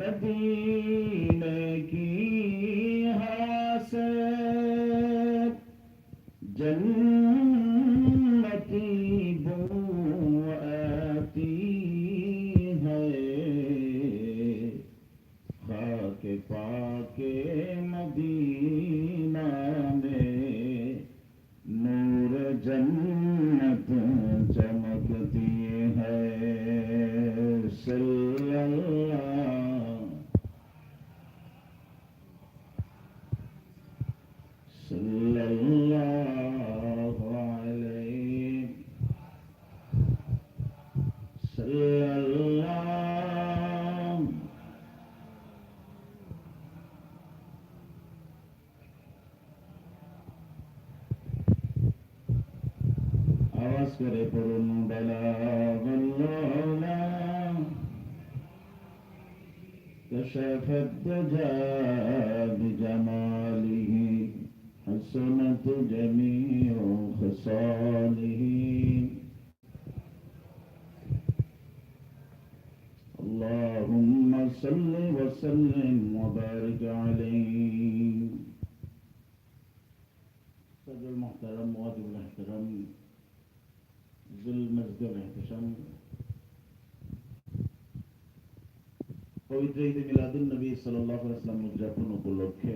मदीने की हवा से जन्नती صلى الله عليه صلى الله আওয়াজ করে পড়ুন বেলা كشف الدجى بجمال جميع خصاله اللهم صل وسلم وبارك عليه صدر المحترم واجب الاحترام ذو المجد والاحتشام পবিত্র ঈদে মিলাদুল নবী সাল্লাহ ইসলাম উদযাপন উপলক্ষে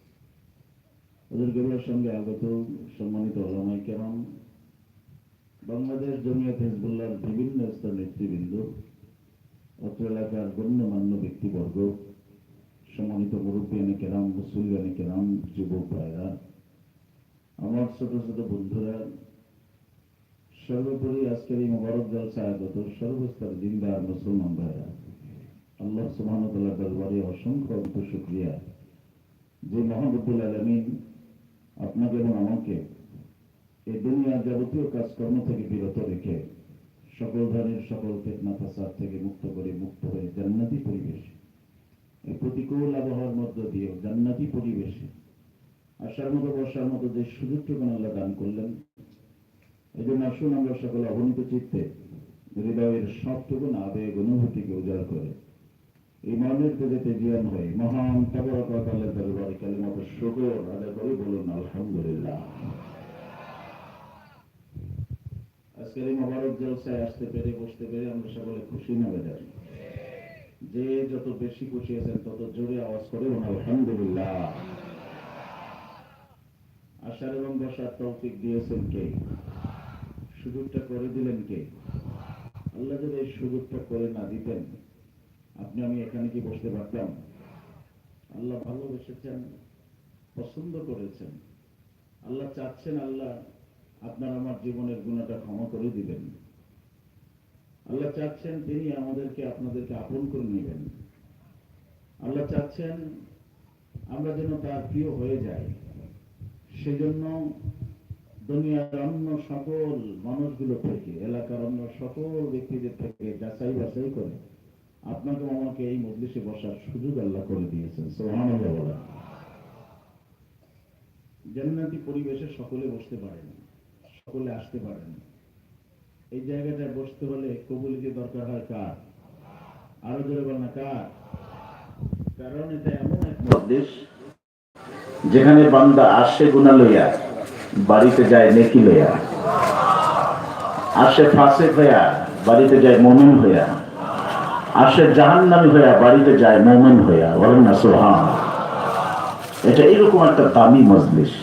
কেবলার সঙ্গে আগত সম্মানিত ওলামাই কেরাম, বাংলাদেশ জমিয়ত হিজবুল্লাহর বিভিন্ন স্তর নেতৃবৃন্দ, অত্র এলাকার গণ্যমান্য ব্যক্তিবর্গ, সম্মানিত মুরব্বিয়ানে কেরাম মুসুলিয়ানে কেরাম, যুবক ভাইরা আমার ছোট ছোট বন্ধুরা, সর্বোপরি আজকের এই মোবারক জলসা আগত সর্বস্তর দিনদার মুসলমান ভাইরা আল্লাহ সুবহানাহু দরবারে অসংখ্য অন্ত শুকরিয়া। যে মহাবুল আলমিন আপনাকে এবং আমাকে এই দুনিয়ার যাবতীয় কাজকর্ম থেকে বিরত রেখে সকল ধরনের সকল ফেতনা, ফাসাদ থেকে মুক্ত করে মুক্ত হয়ে জান্নাতি পরিবেশে, এই প্রতিকূল আবহাওয়ার মধ্য দিয়ে জান্নাতি পরিবেশে আসার মতো বসার মতো যে সুযোগটুকু আল্লাহ দান করলেন, এই জন্য আসুন আমরা সকলে অবনীত চিত্তে হৃদয়ের সবটুকু আবেগ অনুভূতিকে উজাড় করে এই মনের তেজেতে জিয়ান হয়ে মহান তবরকত আল্লাহ দরবারে কালিমত শুকর আদায় আলহামদুলিল্লাহ। আজকের এই মোবারক জলসায় আসতে পেরে, বসতে পেরে আমরা সকলে খুশি না বেজার। যে যত বেশি খুশি আছেন, তত জোরে আওয়াজ করে আলহামদুলিল্লাহ। আসার এবং বসার তৌফিক দিয়েছেন কে? সুযোগটা করে দিলেন কে? আল্লাহ যদি এই সুযোগটা করে না দিতেন, আপনি আমি এখানে কি বসতে পারতাম? আল্লাহ ভালোবেসেছেন, পছন্দ করেছেন। আল্লাহ চাচ্ছেন আল্লাহ আপনার আমার জীবনের গুণাটা ক্ষমা করে দিবেন। আল্লাহ চাচ্ছেন তিনি আমাদেরকে আপনাদেরকে আপন করে নেবেন। আল্লাহ চাচ্ছেন আমরা যেন তার প্রিয় হয়ে যাই। সেজন্য দুনিয়ার অন্য সকল মানুষগুলো থেকে, এলাকার অন্য সকল ব্যক্তিদের থেকে যাচাই বাছাই করে আপনাকে আমাকে এই মজলিসে বসার সুযোগ আল্লাহ করে দিয়েছেন। সোহানুল্লাহ বলা জান্নাতি পরিবেশে সকলে বসতে পারেন সকলে আসতে পারেন এই জায়গাটায় বসতে হলে কবুলিকে দরকার হয় কার? আরও জোরে বল না, কার? কারণ এটা এমন এক মজলিস যেখানে বান্দা আসে গুণা লইয়া, বাড়িতে যায় নেকি লইয়া। আসে ফাঁসে হইয়া, বাড়িতে যায় মমিন হইয়া। আসে জাহান্নামি হইয়া, বাড়িতে যায় মোমেন হইয়া। বলেন না সোহান এটা এরকম একটা দামি মজলিস।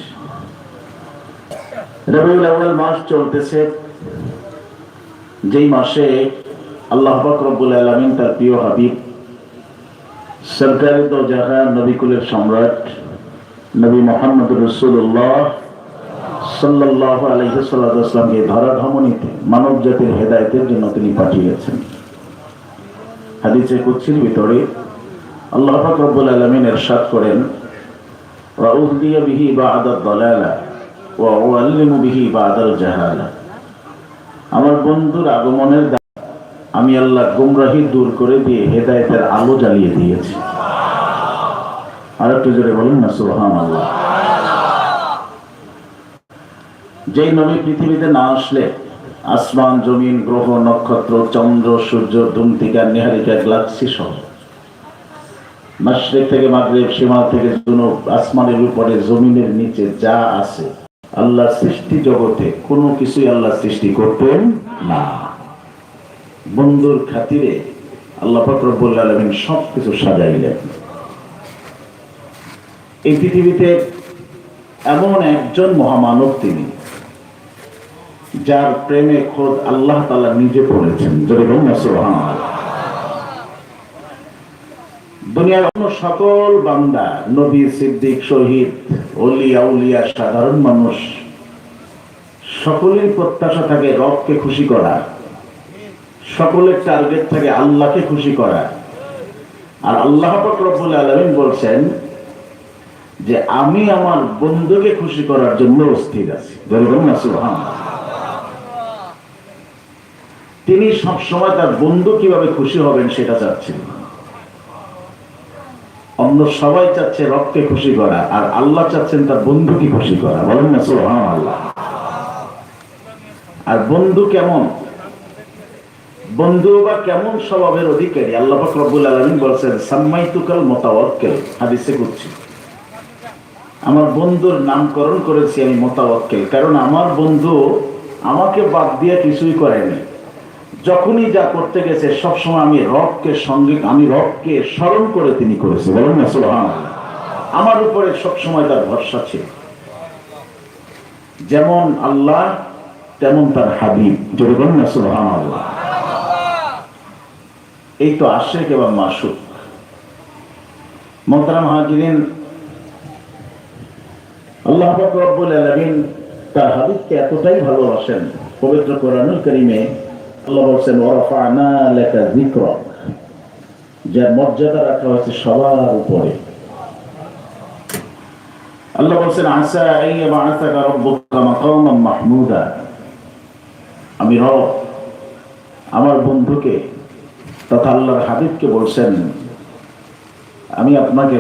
মাস চলতেছে। যেই মাসে আল্লাহ রব্বুল আলামিন তার প্রিয় হাবিব, সরকারি তো জায়গা নবিকুলের সম্রাট, নবী মোহাম্মদ রসুল্লাহ সাল্লাহ আলহিসাল্লামকে ধরা ধমনীতে মানব জাতির হেদায়তের জন্য তিনি পাঠিয়েছেন। হাদিসে কুচ্ছির ভিতরে আল্লাহ রব্বুল আলামিন ইরশাদ করেন বিহি বা'দা দালালা ওয়া উআল্লিমু বিহি বা'দাল জাহালা। আমার বন্ধুর আগমনের আমি আল্লাহ গুমরাহি দূর করে দিয়ে হেদায়েতের আলো জ্বালিয়ে দিয়েছি। আর একটু জোরে বলুন না, সুবহানাল্লাহ। যেই নবী পৃথিবীতে না আসলে, আসমান, জমিন, গ্রহ, নক্ষত্র, চন্দ্র, সূর্য ধুমতিকা নিহারিকা, গ্লাক্সি সহ মাসরিক থেকে মাগরিব সীমাল থেকে জুনুব, আসমানের উপরে, জমিনের নিচে যা আছে আল্লাহ সৃষ্টি জগতে, কোনো কিছুই আল্লাহ সৃষ্টি করতেন না। বন্ধুর খাতিরে আল্লাহ ফকরবুল আলমিন সব কিছু সাজাইলেন। এই পৃথিবীতে এমন একজন মহামানব তিনি, যার প্রেমে খোদ আল্লাহ তালা নিজে পড়েছেন। যদি বলুন না সুবহানাল্লাহ। দুনিয়ার অন্য সকল বান্দা, নবী, সিদ্দিক, শহীদ অলি আউলিয়া সাধারণ মানুষ, সকলের প্রত্যাশা থাকে রবকে খুশি করা। সকলের টার্গেট থাকে আল্লাহকে খুশি করা। আর আল্লাহ রব্বুল আলামিন বলছেন যে, আমি আমার বন্ধুকে খুশি করার জন্য অস্থির আছি। তিনি সবসময় তার বন্ধু কীভাবে খুশি হবেন সেটা চাচ্ছেন অন্য সবাই চাচ্ছে রবকে খুশি করা, আর আল্লাহ চাচ্ছেন তার বন্ধুকে খুশি করা। বলেন না সোহান আল্লাহ আর বন্ধু কেমন? বন্ধু বা কেমন স্বভাবের অধিকারী? আল্লাহ রব্বুল আলামিন বলছেন, সাম্মাইতুকাল মোতাওয়াক্কেল। হাদিসে করছি আমার বন্ধুর নামকরণ করেছি আমি মোতাওয়াক্কেল। কারণ আমার বন্ধু আমাকে বাদ দিয়ে কিছুই করেনি। যখনই যা করতে গেছে, সবসময় আমি রবকে সঙ্গে, আমি রবকে স্মরণ করে তিনি করেছে। বলেন না সুবহান আমার উপরে সবসময় তার ভরসা ছিল। যেমন আল্লাহ, তেমন তার হাবিব। যদি বলেন না সুবহান আল্লাহ এই তো আশেক এবং মাসুক মোহতারাম হাজিরিন, আল্লাহ রব্বুল আলামিন তার হাবিবকে এতটাই ভালোবাসেন, পবিত্র কোরআনুল কারীমে আল্লাহ বলছেন মাহমুদা। আমি আমার বন্ধুকে তথা আল্লাহর হাবিবকে বলছেন আমি আপনাকে